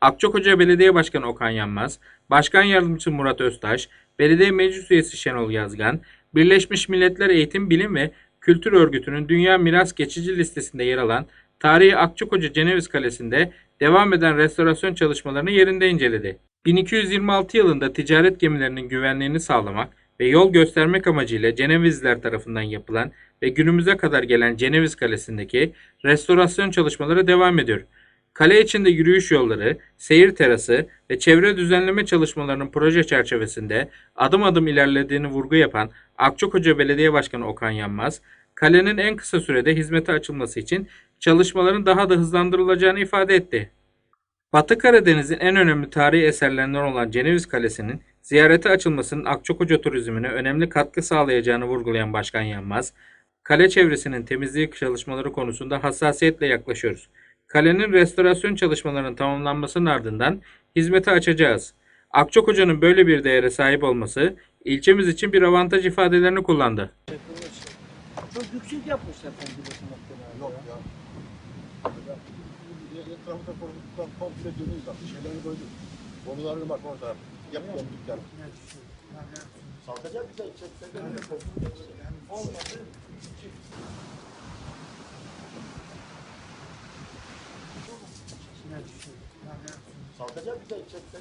Akçakoca Belediye Başkanı Okan Yanmaz, Başkan Yardımcısı Murat Öztaş, Belediye Meclis Üyesi Şenol Yazgan, Birleşmiş Milletler Eğitim Bilim ve Kültür Örgütü'nün Dünya Miras Geçici Listesi'nde yer alan tarihi Akçakoca Ceneviz Kalesi'nde devam eden restorasyon çalışmalarını yerinde inceledi. 1226 yılında ticaret gemilerinin güvenliğini sağlamak ve yol göstermek amacıyla Cenevizliler tarafından yapılan ve günümüze kadar gelen Ceneviz Kalesi'ndeki restorasyon çalışmaları devam ediyor. Kale içinde yürüyüş yolları, seyir terası ve çevre düzenleme çalışmalarının proje çerçevesinde adım adım ilerlediğini vurgu yapan Akçakoca Belediye Başkanı Okan Yanmaz, kalenin en kısa sürede hizmete açılması için çalışmaların daha da hızlandırılacağını ifade etti. Batı Karadeniz'in en önemli tarihi eserlerinden olan Ceneviz Kalesi'nin ziyarete açılmasının Akçakoca turizmine önemli katkı sağlayacağını vurgulayan Başkan Yanmaz, kale çevresinin temizliği çalışmaları konusunda hassasiyetle yaklaşıyoruz. Kalenin restorasyon çalışmalarının tamamlanmasının ardından hizmete açacağız. Akçakoca'nın böyle bir değere sahip olması ilçemiz için bir avantaj ifadelerini kullandı. Çok yüksek yapmışlar noktaları. Yok ya. Etrafında korkuttuklar komple dönüyoruz bak. Şeylerini koyduk. Borularını bak orada. Yap döndükler. Salkacak bize çekse Olmadı. Salkacak bize çekse